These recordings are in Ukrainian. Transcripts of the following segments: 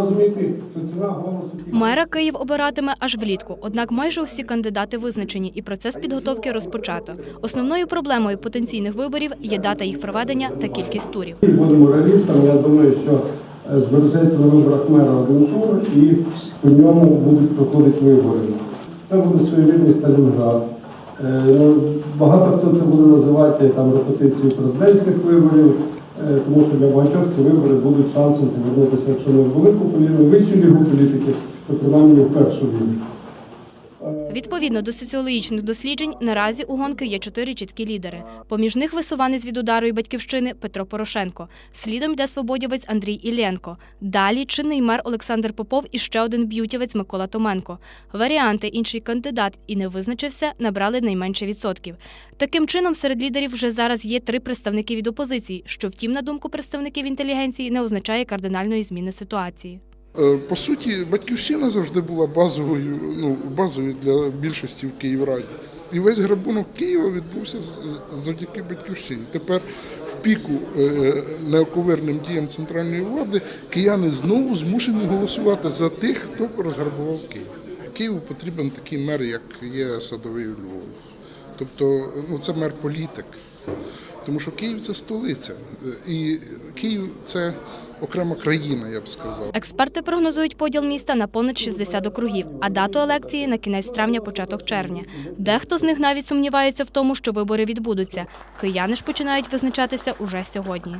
Розуміти, що ціна голосу Мера Київ обиратиме аж влітку. Однак майже усі кандидати визначені, і процес підготовки розпочато. Основною проблемою потенційних виборів є дата їх проведення та кількість турів. будемо реалістами. Я думаю, що е, збережеться на виборах мера один тур і по ньому будуть проходити вибори. Це буде своєрідний Сталінград. Е, ну, Багато хто це буде називати там репетицією президентських виборів, тому що для багатьох ці вибори будуть шансом звернутися, якщо не в велику політику, вищу лігу політики, то принаймні в першу лігу. Відповідно до соціологічних досліджень, наразі у гонки є чотири чіткі лідери. Поміж них висуванець від удару і батьківщини Петро Порошенко. Слідом йде свободівець Андрій Іллєнко. Далі чинний мер Олександр Попов і ще один б'ютівець Микола Томенко. Варіанти інший кандидат і не визначився, набрали найменше відсотків. Таким чином, серед лідерів вже зараз є три представники від опозиції, що, втім, на думку представників інтелігенції, не означає кардинальної зміни ситуації. Е, По суті, батьківщина завжди була базовою, ну, базовою для більшості в Київраді. І весь грабунок Києва відбувся завдяки батьківщині. Тепер в піку е, неоковирним діям центральної влади кияни знову змушені голосувати за тих, хто розграбував Київ. Києву потрібен такий мер, як є садовий у Львові. Тобто, ну це мер політик. Тому що Київ це столиця. Е, І Київ це окрема країна, я б сказав. Експерти прогнозують поділ міста на понад 60 округів, а дату елекції на кінець травня, початок червня. Дехто з них навіть сумнівається в тому, що вибори відбудуться. Кияни ж починають визначатися уже сьогодні.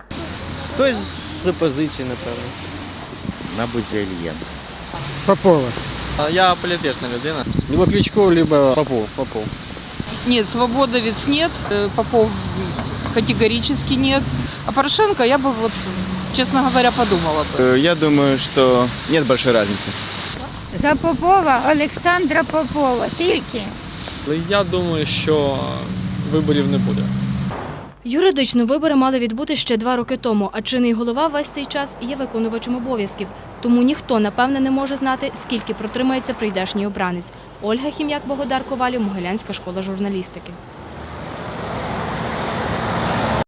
Хтось з опозиції, напевно. Мабуть, Ільєнко. Попова. А Я політична людина. Либо Кличко, либо Попов. Попов. Нет, свободовец нет, э, Попов категорически нет. А Порошенко я бы вот, честно говоря, подумала бы. Э, Я думаю, что нет большой разницы. За Попова, Олександра Попова, тільки. Але я думаю, що виборів не буде. Юридично вибори мали відбути ще два роки тому, а чинний голова весь цей час є виконувачем обов'язків. Тому ніхто, напевне, не може знати, скільки протримається прийдешній обранець. Ольга Хім'як, Богодар Ковалів, Могилянська школа журналістики.